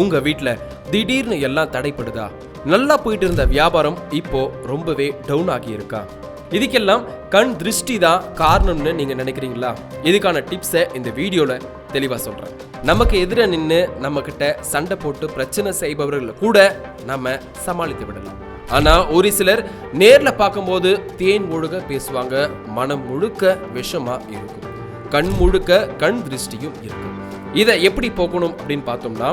உங்க வீட்டுல திடீர்னு எல்லாம் தடைப்படுதா? நல்லா போயிட்டு இருந்த வியாபாரம் இப்போ ரொம்பவே டவுன் ஆகி இருக்கா இதுக்கெல்லாம் கண் திருஷ்டி தான் காரணம்னு நீங்க நினைக்கிறீங்களா? இதுக்கான டிப்ஸை இந்த வீடியோல தெளிவா சொல்றேன். நமக்கு எதிர நின்று நம்ம கிட்ட சண்டை போட்டு பிரச்சனை செய்பவர்களை கூட நம்ம சமாளித்து விடலாம். ஆனா ஒரு சிலர் நேர்ல பார்க்கும்போது தேன் ஒழுக பேசுவாங்க மனம் முழுக்க விஷமா இருக்கும். கண் முழுக்க கண் திருஷ்டியும் இருக்கும் இதை எப்படி போக்கணும் அப்படின்னு பார்த்தோம்னா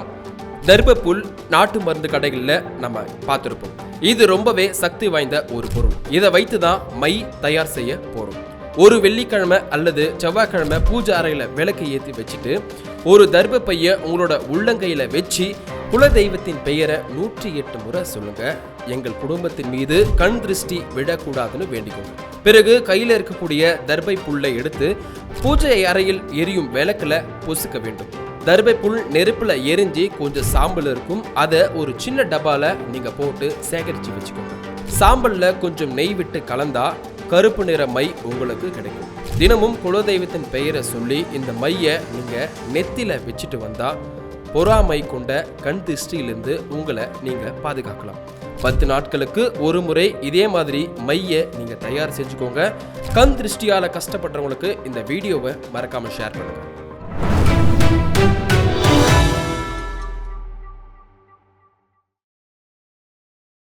தர்பப்புல் நாட்டு மருந்து கடைகளில் நம்ம பார்த்துருப்போம். இது ரொம்பவே சக்தி வாய்ந்த ஒரு பொருள். இதை வைத்து தான் மை தயார் செய்ய போகிறோம் ஒரு வெள்ளிக்கிழமை அல்லது செவ்வாய்க்கிழமை பூஜை அறையில் விளக்கு ஏற்றி வச்சுட்டு ஒரு தர்ப பைய உங்களோட உள்ளங்கையில் வச்சு குல தெய்வத்தின் பெயரை நூற்றி எட்டு முறை சொல்லுங்க. எங்கள் குடும்பத்தின் மீது கண் திருஷ்டி விடக்கூடாதுன்னு வேண்டிக்கோங்க. பிறகு கையில் இருக்கக்கூடிய தர்பை புல்லை எடுத்து பூஜை அறையில் எரியும் விளக்குல பொசுக்க வேண்டும். தர்பை புல் எரிஞ்சு கொஞ்சம் சாம்பல் இருக்கும். அதை ஒரு சின்ன டப்பாவில் நீங்கள் போட்டு சேகரித்து வச்சுக்கோங்க. சாம்பலில் கொஞ்சம் நெய் விட்டு கலந்தா கருப்பு நிற மை உங்களுக்கு கிடைக்கும். தினமும் குலதெய்வத்தின் பெயரை சொல்லி இந்த மையை நீங்கள் நெத்தியில் வச்சுட்டு வந்தால் பொறாமை கொண்ட கண் திருஷ்டியிலிருந்து உங்களை நீங்கள் பாதுகாக்கலாம். பத்து நாட்களுக்கு ஒரு முறை இதே மாதிரி மையை நீங்கள் தயார் செஞ்சுக்கோங்க. கண் திருஷ்டியால் கஷ்டப்படுறவங்களுக்கு இந்த வீடியோவை மறக்காமல் ஷேர் பண்ணுங்கள்